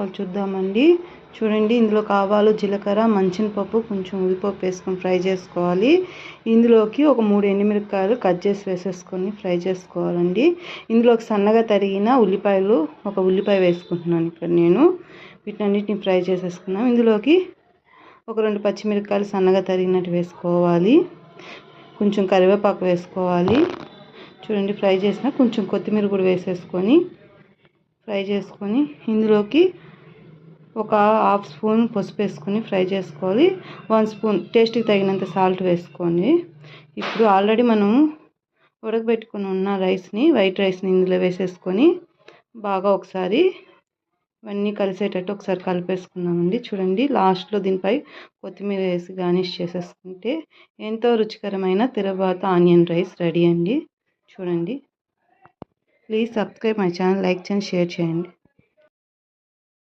చూద్దామండి. చూడండి ఇందులో ఆవాలు జీలకర్ర మంచినపప్పు కొంచెం ఉల్లిపప్పు వేసుకొని ఫ్రై చేసుకోవాలి. ఇందులోకి ఒక మూడు ఎండుమిరపకాయలు కట్ చేసి వేసేసుకొని ఫ్రై చేసుకోవాలండి. ఇందులోకి సన్నగా తరిగిన ఉల్లిపాయలు ఒక ఉల్లిపాయ వేసుకుంటున్నాను ఇక్కడ నేను. వీటన్నిటిని ఫ్రై చేసేసుకున్నాం ఇందులోకి ఒక రెండు పచ్చిమిరపకాయలు సన్నగా తరిగినట్టు వేసుకోవాలి. కొంచెం కరివేపాకు వేసుకోవాలి. చూడండి ఫ్రై చేసిన కొంచెం కొత్తిమీర కూడా వేసేసుకొని ఫ్రై చేసుకొని ఇందులోకి ఒక హాఫ్ స్పూన్ పసుపు వేసుకొని ఫ్రై చేసుకోవాలి. వన్ స్పూన్ టేస్ట్కి తగినంత సాల్ట్ వేసుకోండి. ఇప్పుడు ఆల్రెడీ మనం ఉడకబెట్టుకుని ఉన్న రైస్ని వైట్ రైస్ని ఇందులో వేసేసుకొని బాగా ఒకసారి ఇవన్నీ కలిసేటట్టు ఒకసారి కలిపేసుకుందామండి. చూడండి లాస్ట్లో దీనిపై కొత్తిమీర వేసి గార్నిష్ చేసేసుకుంటే ఎంతో రుచికరమైన తిరబాత ఆనియన్ రైస్ రెడీ అండి. చూడండి. Please subscribe my channel, like and share trend.